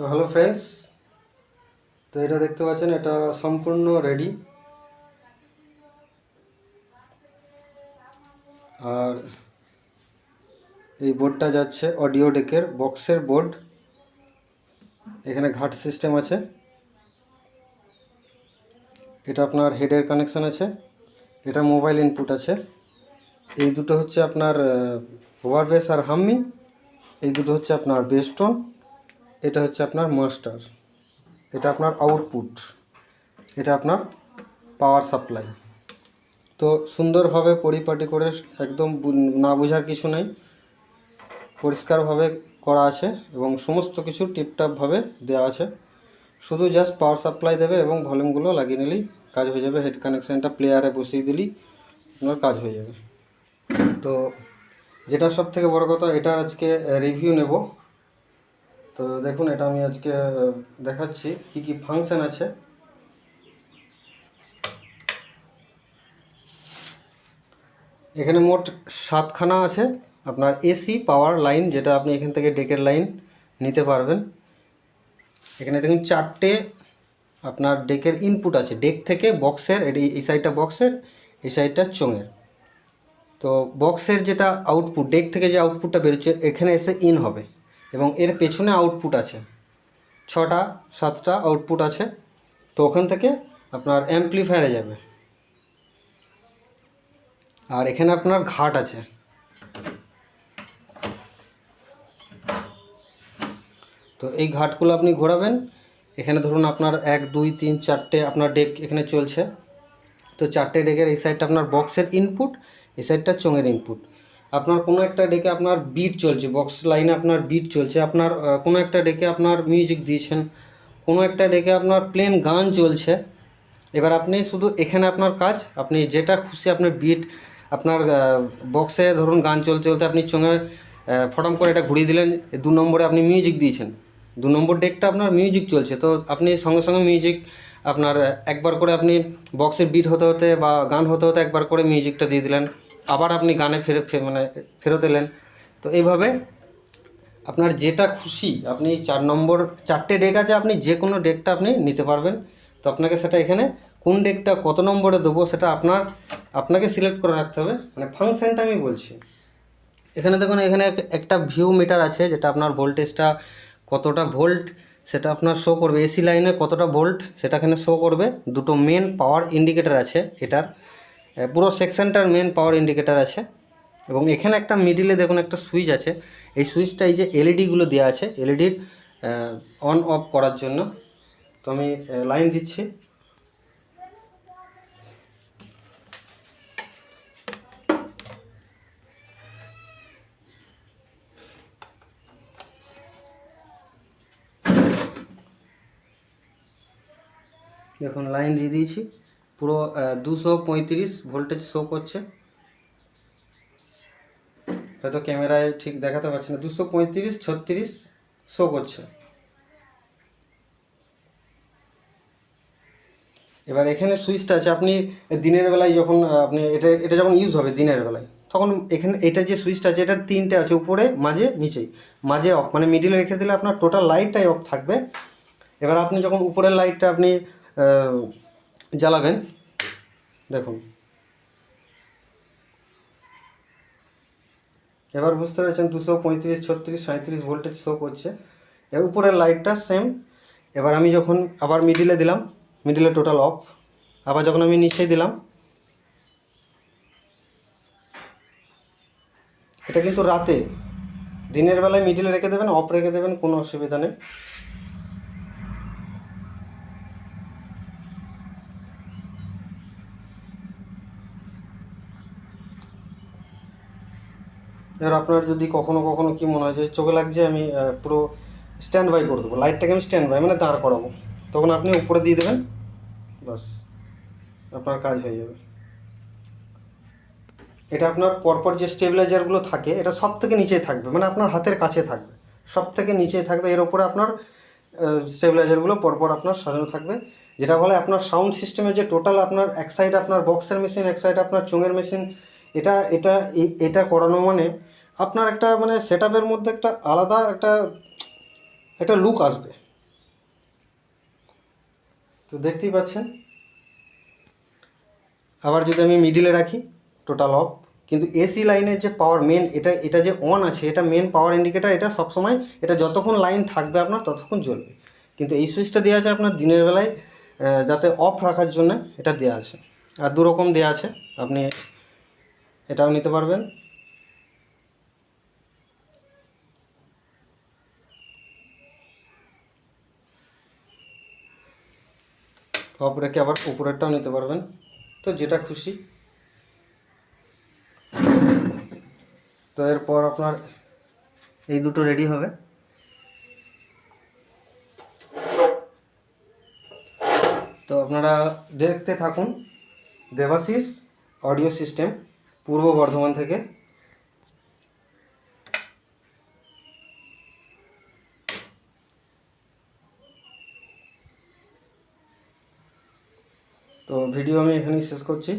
তো hello friends তো এটা দেখতে পাচ্ছেন, এটা সম্পূর্ণ রেডি আর এই বোর্ডটা যাচ্ছে অডিও ডেকের বক্সের বোর্ড এখানে ঘাট সিস্টেম আছে। এটা আপনার হেডের কানেকশন আছে, এটা মোবাইল ইনপুট আছে। এই দুটো হচ্ছে আপনার ওভার বেস আর হাম্মিং এই দুটো হচ্ছে আপনার বেস্টন এটা হচ্ছে আপনার মাস্টার এটা আপনার আউটপুট এটা আপনার পাওয়ার সাপ্লাই তো সুন্দরভাবে পরিপাটি করে একদম না বোঝার কিছু নেই, পরিষ্কারভাবে করা আছে এবং সমস্ত কিছু টিপটাপভাবে দেওয়া আছে। শুধু জাস্ট পাওয়ার সাপ্লাই দেবে এবং ভলিউমগুলো লাগিয়ে নিলেই কাজ হয়ে যাবে হেড কানেকশানটা প্লেয়ারে বসিয়ে দিলেই আপনার কাজ হয়ে যাবে। তো যেটা সব থেকে বড় কথা, এটা আজকে রিভিউ নেব। তো দেখুন, এটা আমি আজকে দেখাচ্ছি কি কি ফাংশন আছে। এখানে মোট সাতখানা আছে। আপনার এসি পাওয়ার লাইন যেটা আপনি এখান থেকে ডেকের লাইন নিতে পারবেন। এখানে দেখুন, চারটে আপনার ডেকের ইনপুট আছে। ডেক থেকে বক্সের এটি এই সাইডটা বক্সের এই সাইডটা চোঙের। তো বক্সের যেটা আউটপুট ডেক থেকে যে আউটপুটটা বেরোচ্ছে, এখানে এসে ইন হবে। এবং এর পেছনে আউটপুট আছে। ছটা, সাতটা আউটপুট আছে। তো ওখান থেকে আপনার অ্যাম্পলিফায়ারে যাবে। আর এখানে আপনার ঘাট আছে। তো এই ঘাটগুলো আপনি ঘোরাবেন। এখানে ধরুন আপনার এক, দুই, তিন, চারটে আপনার ডেক এখানে চলছে। তো চারটে ডেকের এই সাইডটা আপনার বক্সের ইনপুট এই সাইডটা চোঙের ইনপুট আপনার কোনো একটা ডেকে আপনার বিট চলছে বক্স লাইনে আপনার বিট চলছে, আপনার কোনো একটা ডেকে আপনার মিউজিক দিয়েছেন, কোনো একটা ডেকে আপনার প্লেন গান চলছে। এবার আপনি শুধু এখানে আপনার কাজ, আপনি যেটা খুশি আপনার বিট আপনার বক্সে ধরুন গান চলতে চলতে আপনি চোঙে ফটম করে এটা ঘুরিয়ে দিলেন, দু নম্বরে আপনি মিউজিক দিয়েছেন। দু নম্বর ডেকটা আপনার মিউজিক চলছে, তো আপনি সঙ্গে সঙ্গে মিউজিক আপনার একবার করে আপনি বক্সের বিট হতে হতে বা গান হতে হতে একবার করে মিউজিকটা দিয়ে দিলেন। আবার আপনি গানে ফেরত মানে ফেরত এলেন। তো এইভাবে আপনার যেটা খুশি, আপনি চার নম্বর, চারটে ডেক আছে, আপনি যে কোনো ডেকটা আপনি নিতে পারবেন। তো আপনাকে সেটা এখানে কোন ডেকটা কত নম্বরে দেবো সেটা আপনার আপনাকে সিলেক্ট করে রাখতে হবে। মানে ফাংশনটা আমি বলছি। এখানে দেখুন, এখানে একটা ভিউ মিটার আছে, যেটা আপনার ভোল্টেজটা কতটা ভোল্ট সেটা আপনার শো করবে। এসি লাইনে কতটা ভোল্ট সেটা এখানে শো করবে। দুটো মেন পাওয়ার ইন্ডিকেটার আছে এটার। পুরো সেকশনটার মেন পাওয়ার ইন্ডিকেটার আছে। এবং এখানে একটা মিডিলে দেখুন একটা সুইচ আছে। এই সুইচটা এই যে এলইডিগুলো দেওয়া আছে। এলইডির অন অফ করার জন্য। তো আমি লাইন দিচ্ছি। দেখুন লাইন দিয়ে দিয়েছি। পুরো দুশো পঁয়ত্রিশ ভোল্টেজ শো করছে। হয়তো ক্যামেরায় ঠিক দেখাতে পারছে না। দুশো পঁয়ত্রিশ, ছত্রিশ শো করছে। এবার এখানে সুইচটা আছে। আপনি দিনের বেলায় যখন আপনি এটা এটা যখন ইউজ হবে দিনের বেলায়, তখন এখানে, এটা যে সুইচটা আছে এটার তিনটে আছে, উপরে, মাঝে নিচেই মাঝে অফ মানে মিডিলে রেখে দিলে আপনার টোটাল লাইটটাই অফ থাকবে। এবার আপনি যখন উপরের লাইটটা আপনি জ্বালাবেন। দেখুন। এবার বুঝতে পেরেছেন দুশো পঁয়ত্রিশ, ছত্রিশ সাঁত্রিশ ভোল্টেজ শো করছে। এর উপরের লাইটটা সেম এবার আমি যখন আবার মিডিলে দিলাম মিডিলে টোটাল অফ আবার যখন আমি নিচে দিলাম, এটা কিন্তু রাতে। দিনের বেলায় মিডিলে রেখে দেবেন অফ রেখে দেবেন, কোনো অসুবিধা নেই। এবার আপনার যদি কখনো কখনো কি মনে হয় যে চোখে লাগছে, আমি পুরো স্ট্যান্ড বাই করে দেবো লাইটটাকে আমি স্ট্যান্ড বাই মানে দাঁড় করাবো। তখন আপনি উপরে দিয়ে দেবেন বাস আপনার কাজ হয়ে যাবে। এটা আপনার পরপর যে স্টেবিলাইজারগুলো থাকে, এটা সব থেকে নিচে থাকবে মানে আপনার হাতের কাছে থাকবে। সব থেকে নিচে থাকবে, এর ওপরে আপনার স্টেবিলাইজারগুলো পরপর আপনার সাজানো থাকবে, যেটা বলে আপনার সাউন্ড সিস্টেমে যে টোটাল আপনার এক সাইড আপনার বক্সের মেশিন এক সাইড আপনার চোঙের মেশিন এটা এটা এটা করানো মানে আপনার একটা মানে সেট মধ্যে একটা আলাদা একটা একটা লুক আসবে। তো দেখতেই পাচ্ছেন। আবার যদি আমি মিডিলে রাখি টোটাল অফ কিন্তু এসি লাইনের যে পাওয়ার মেন এটা এটা যে অন আছে, এটা মেন পাওয়ার ইন্ডিকেটার এটা সবসময়, এটা যতক্ষণ লাইন থাকবে আপনার, ততক্ষণ জ্বলবে। কিন্তু এই সুইচটা দেওয়া আছে আপনার দিনের বেলায় যাতে অফ রাখার জন্য এটা দেওয়া আছে। আর দু রকম দেওয়া আছে, আপনি এটাও নিতে পারবেন। অফ রেখে আবার উপরেরটাও নিতে পারবেন। তো যেটা খুশি। তো এরপর আপনার এই দুটো রেডি হবে। তো আপনারা দেখতে থাকুন দেবাশিস অডিও সিস্টেম পূর্ব বর্ধমান থেকে। তো ভিডিও আমি এখানেই শেষ করছি।